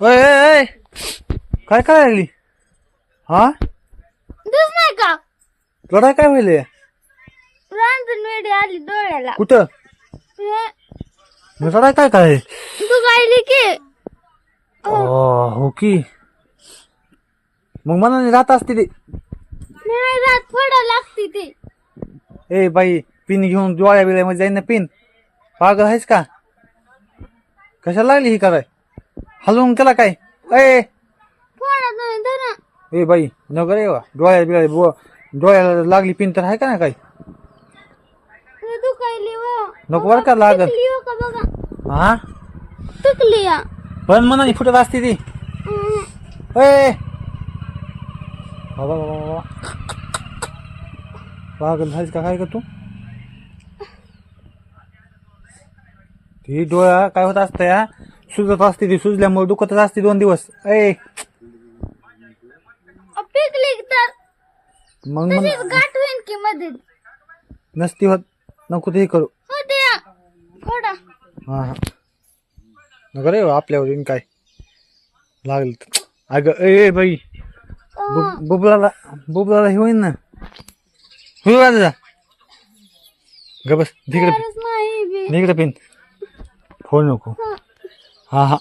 ओय ओय, ओय. काय काय लागली? हा? दिस नाही का? लढाई काय व्हायले? रांजण वेडी आली डोळ्याला. कुठं? लढाई काय काय? तू गायली की हो की. मग मनाने राहत असते ती. नाही रात फोडा लागती ती. ए बाई पिन घेऊन डोळ्या बिळ्यामध्ये जाईन ना पिन. पागल आहेस का? कशाला लागली ही कराय? हलवून केला काय? ए! फोडा तुम्ही धरा ए बाई नगर ये डोळ्या बिळ्या डोळ्याला लागली पिन तर आहे का ना काय? हे दुखायली हो नको बरं का लागल. तुकली हो का बघा. हा? तुकली या. पण मनाने फुटत असते ती. हम्म. ए! बाबा बाबा बाबा पागल झालीस का काय का तू? ती डोळा काय होत असतं या सुजत असते ती सुजल्यामुळे दुखतच असते दोन दिवस. ए अ, पिकली तर. मग मग तशीच गाठ होईन की मध्ये नसती होत. नको ते करू. फोडा. हा हा. रे आपल्यावर येईन काय. लागल तर. अगं ए ए, बाई. बु- बुबलाला बुबलाला हे होईन ना. होईल दादा? ग बस. तिकडे नाही बी. पिन. फोड नको. हा. हा हा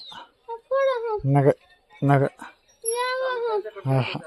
फोडा हा नग नग या हा हा हा